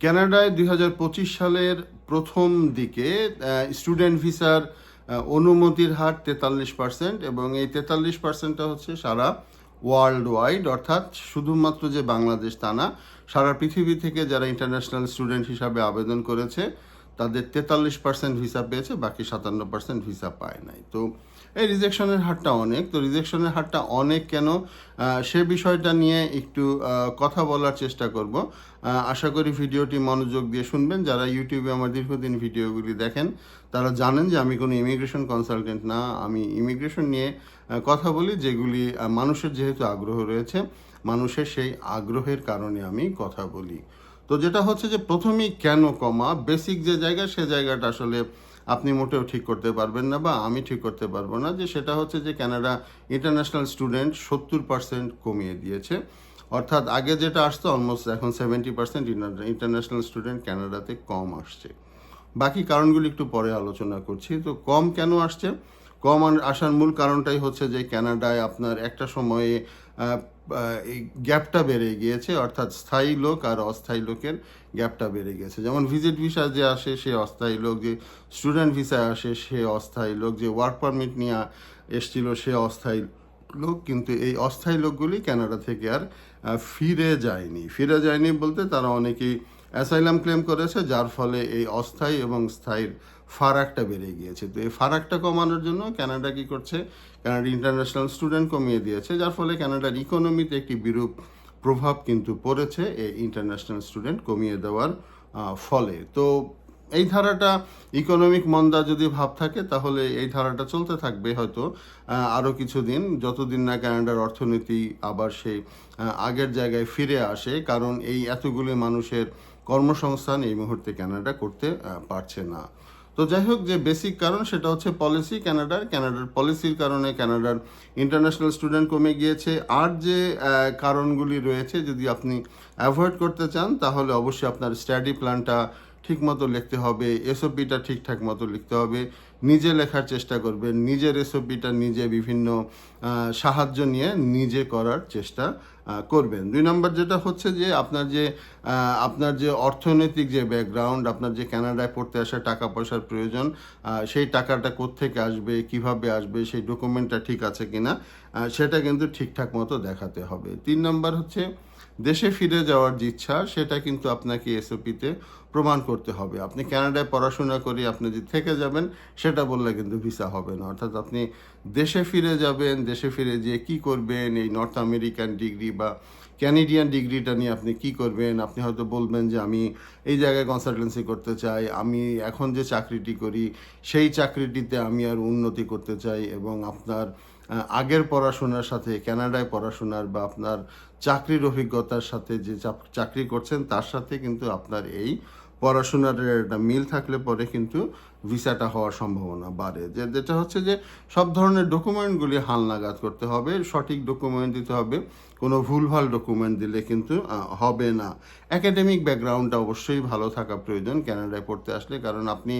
কানাডায় দুই সালের প্রথম দিকে স্টুডেন্ট ভিসার অনুমতির হার তেতাল্লিশ পার্সেন্ট এবং এই তেতাল্লিশ পার্সেন্টটা হচ্ছে সারা ওয়ার্ল্ড ওয়াইড অর্থাৎ শুধুমাত্র যে বাংলাদেশ তা না, সারা পৃথিবী থেকে যারা ইন্টারন্যাশনাল স্টুডেন্ট হিসাবে আবেদন করেছে তাদের তেতাল্লিশ পার্সেন্ট ভিসা পেয়েছে, বাকি সাতান্ন পার্সেন্ট ভিসা পায় নাই। তো এই রিজেকশনের হারটা অনেক। তো রিজেকশনের হারটা অনেক কেন? সে বিষয়টা নিয়ে একটু কথা বলার চেষ্টা করব। আশা করি ভিডিওটি মনোযোগ দিয়ে শুনবেন। যারা ইউটিউবে আমার দীর্ঘদিন ভিডিওগুলি দেখেন, তারা জানেন যে আমি কোনো ইমিগ্রেশন কনসালটেন্ট না। আমি ইমিগ্রেশন নিয়ে কথা বলি, যেগুলি মানুষের যেহেতু আগ্রহ রয়েছে, মানুষের সেই আগ্রহের কারণে আমি কথা বলি। তো যেটা হচ্ছে যে প্রথমেই কেন কমা? বেসিক যে জায়গা, সে জায়গাটা আসলে আপনি মোটেও ঠিক করতে পারবেন না বা আমি ঠিক করতে পারব না, যে সেটা হচ্ছে যে কানাডা ইন্টারন্যাশনাল স্টুডেন্ট সত্তর পার্সেন্ট কমিয়ে দিয়েছে। অর্থাৎ আগে যেটা আসতো অলমোস্ট এখন সেভেন্টি পার্সেন্ট ইন্টারন্যাশনাল স্টুডেন্ট কানাডাতে কম আসছে। বাকি কারণগুলি একটু পরে আলোচনা করছি। তো কম কেন আসছে? কম আসার মূল কারণটাই হচ্ছে যে ক্যানাডায় আপনার একটা সময়ে এই গ্যাপটা বেড়ে গিয়েছে, অর্থাৎ স্থায়ী লোক আর অস্থায়ী লোকের গ্যাপটা বেড়ে গেছে। যেমন ভিজিট ভিসা যে আসে, সে অস্থায়ী লোক, যে স্টুডেন্ট ভিসায় আসে, সে অস্থায়ী লোক, যে ওয়ার্ক পারমিট নিয়ে এসছিল, সে অস্থায়ী লোক, কিন্তু এই অস্থায়ী লোকগুলি কানাডা থেকে আর ফিরে যায়নি। ফিরে যায়নি বলতে তারা অনেকেই অ্যাসাইলাম ক্লেম করেছে, যার ফলে এই অস্থায়ী এবং স্থায়ীর ফারাকটা বেড়ে গিয়েছে। তো এই ফারাকটা কমানোর জন্য ক্যানাডা কি করছে? ক্যানাডা ইন্টারন্যাশনাল স্টুডেন্ট কমিয়ে দিয়েছে, যার ফলে ক্যানাডার ইকোনমিতে একটি বিরূপ প্রভাব কিন্তু পড়েছে এই ইন্টারন্যাশনাল স্টুডেন্ট কমিয়ে দেওয়ার ফলে। তো এই ধারাটা ইকোনমিক মন্দা যদি ভাব থাকে, তাহলে এই ধারাটা চলতে থাকবে হয়তো আরও আরও কিছুদিন। যতদিন না ক্যানাডার অর্থনীতি আবার সেই আগের জায়গায় ফিরে আসে, কারণ এই এতগুলি মানুষের কর্মসংস্থান এই মুহূর্তে কানাডা করতে পারছে না। তো যাই হোক, যে বেসিক কারণ সেটা হচ্ছে পলিসি ক্যানাডার ক্যানাডার পলিসির কারণে ক্যানাডার ইন্টারন্যাশনাল স্টুডেন্ট কমে গিয়েছে। আর যে কারণগুলি রয়েছে, যদি আপনি অ্যাভয়েড করতে চান, তাহলে অবশ্যই আপনার স্টাডি প্ল্যানটা ঠিক মতো লিখতে হবে এসওপিটা ঠিকঠাক মতো লিখতে হবে। নিজে লেখার চেষ্টা করবেন, নিজের এসওপিটা নিজে বিভিন্ন সাহায্য নিয়ে নিজে করার চেষ্টা করবেন। দুই নম্বর যেটা হচ্ছে যে আপনার যে আপনার যে অর্থনৈতিক যে ব্যাকগ্রাউন্ড আপনার যে কানাডায় পড়তে আসা টাকা পয়সার প্রয়োজন সেই টাকাটা কোত্থেকে আসবে, কীভাবে আসবে, সেই ডকুমেন্টটা ঠিক আছে কিনা সেটা কিন্তু ঠিকঠাক মতো দেখাতে হবে। তিন নম্বর হচ্ছে দেশে ফিরে যাওয়ার যে ইচ্ছা, সেটা কিন্তু আপনাকে এসওপিতে প্রমাণ করতে হবে। আপনি কানাডায় পড়াশোনা করে আপনি যদি থেকে যাবেন, সেটা বললে কিন্তু ভিসা হবে না। অর্থাৎ আপনি দেশে ফিরে যাবেন, দেশে ফিরে যেয়ে কি করবেন, এই নর্থ আমেরিকান ডিগ্রি বা ক্যানেডিয়ান ডিগ্রিটা নিয়ে আপনি কি করবেন? আপনি হয়তো বলবেন যে, আমি এই জায়গায় কনসালটেন্সি করতে চাই, আমি এখন যে চাকরিটি করি, সেই চাকরিটিতে আমি আর উন্নতি করতে চাই এবং আপনার আগের পড়াশোনার সাথে ক্যানাডায় পড়াশোনার বা আপনার চাকরির অভিজ্ঞতার সাথে যে চাকরি করছেন, তার সাথে কিন্তু আপনার এই পড়াশোনার একটা মিল থাকলে পরে কিন্তু ভিসাটা হওয়ার সম্ভাবনা বাড়ে। যে, যেটা হচ্ছে যে, সব ধরনের ডকুমেন্টগুলি হালনাগাদ করতে হবে, সঠিক ডকুমেন্ট দিতে হবে, কোনো ভুলভাল ডকুমেন্ট দিলে কিন্তু হবে না। একাডেমিক ব্যাকগ্রাউন্ডটা অবশ্যই ভালো থাকা প্রয়োজন ক্যানাডায় পড়তে আসলে, কারণ আপনি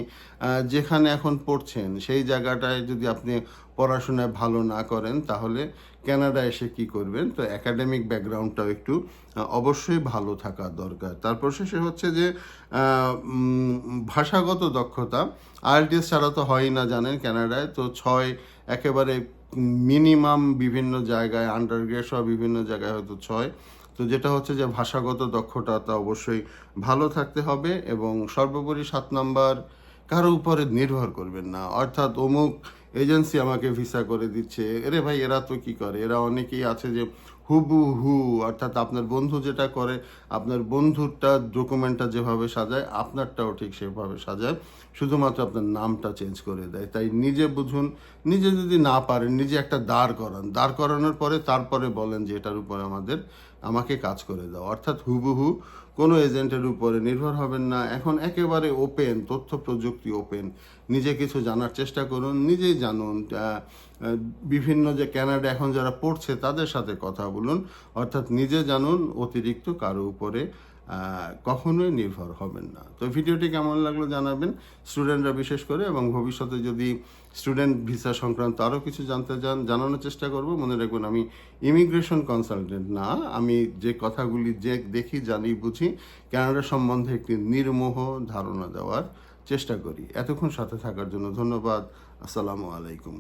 যেখানে এখন পড়ছেন, সেই জায়গাটায় যদি আপনি পড়াশোনায় ভালো না করেন, তাহলে কানাডা এসে কি করবেন? তো একাডেমিক ব্যাকগ্রাউন্ডটাও একটু অবশ্যই ভালো থাকা দরকার। তারপর শেষে হচ্ছে যে ভাষাগত দক্ষতা। আইএলটিএস ছাড়া তো হয়ই না জানেন ক্যানাডায়। তো ছয় একেবারে মিনিমাম বিভিন্ন জায়গায় আন্ডারগ্রেড সহ বিভিন্ন জায়গায় হয়তো ছয়। তো যেটা হচ্ছে যে ভাষাগত দক্ষতা তা অবশ্যই ভালো থাকতে হবে এবং সর্বোপরি সাত নাম্বার কারও উপরে নির্ভর করবেন না। অর্থাৎ অমুক এজেন্সি আমাকে ভিসা করে দিচ্ছে। এরে ভাই, এরা তো কি করে? এরা অনেকেই আছে যে হুবু হু অর্থাৎ আপনার বন্ধু যেটা করে, আপনার বন্ধুরটা ডকুমেন্টটা যেভাবে সাজায়, আপনারটাও ঠিক সেভাবে সাজায়। শুধুমাত্র আপনার নামটা চেঞ্জ করে দেয়। তাই নিজে বুঝুন, নিজে যদি না পারেন, নিজে একটা দাঁড় করান। দাঁড় করানোর পরে তারপরে বলেন যে এটার উপরে আমাদের, আমাকে কাজ করে দাও। অর্থাৎ হুবহু কোনো এজেন্টের উপরে নির্ভর হবেন না। এখন একেবারে ওপেন তথ্য প্রযুক্তি ওপেন নিজে কিছু জানার চেষ্টা করুন, নিজেই জানুন। বিভিন্ন যে ক্যানাডা এখন যারা পড়ছে তাদের সাথে কথা বলুন, অর্থাৎ নিজে জানুন অতিরিক্ত কারও উপরে। কখনোই নির্ভর হবেন না। তো ভিডিওটি কেমন লাগল জানাবেন স্টুডেন্টরা বিশেষ করে এবং ভবিষ্যতে যদি স্টুডেন্ট ভিসা সংক্রান্ত আরও কিছু জানতে চান, জানানোর চেষ্টা করব। মনে রাখবেন আমি ইমিগ্রেশন কনসালটেন্ট না। আমি যে কথাগুলি যে দেখি, জানি, বুঝি কানাডা সম্বন্ধে একটি নির্মোহ ধারণা দেওয়ার চেষ্টা করি। এতক্ষণ সাথে থাকার জন্য ধন্যবাদ। আসসালামু আলাইকুম।